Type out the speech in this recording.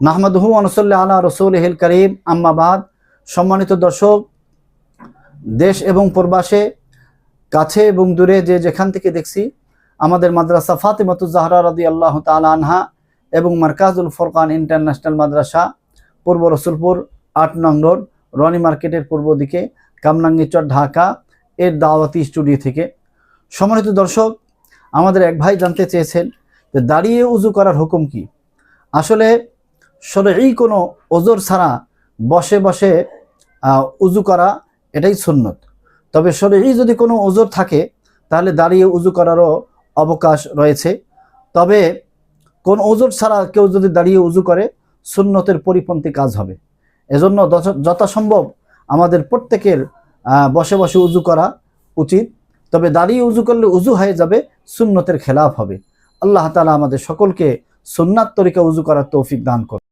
নাহমাদহু আনসল্লা আলা রসুল হেল করিম আম্মাবাদ সম্মানিত দর্শক, দেশ এবং প্রবাসে, কাছে এবং দূরে যে যেখান থেকে দেখছি, আমাদের মাদ্রাসা ফাতেমাতু জাহরা রদি আল্লাহ তালা আনহা এবং মার্কাজুল ফরকান ইন্টারন্যাশনাল মাদ্রাসা, পূর্ব রসুলপুর, আট নং রোড, রনি মার্কেটের পূর্ব দিকে কামরাঙ্গিচর ঢাকা, এর দাওয়াতি স্টুডিও থেকে। সম্মানিত দর্শক, আমাদের এক ভাই জানতে চেয়েছেন যে দাঁড়িয়ে উজু করার হুকুম কি? আসলে এই কোনো ওজোর ছাড়া বসে বসে উজু করা এটাই সুন্নত। তবে শরীরই যদি কোনো ওজোর থাকে, তাহলে দাঁড়িয়ে উজু করারও অবকাশ রয়েছে। তবে কোন ওজোর ছাড়া কেউ যদি দাঁড়িয়ে উজু করে, সুন্নতের পরিপন্থী কাজ হবে। এজন্য যথ- যথাসম্ভব আমাদের প্রত্যেকের বসে বসে উজু করা উচিত। তবে দাঁড়িয়ে উজু করলে উজু হয়ে যাবে, সুন্নতের খেলাফ হবে। আল্লাহ তালা আমাদের সকলকে সুন্নাত তরিকা উজু করার তৌফিক দান করুন।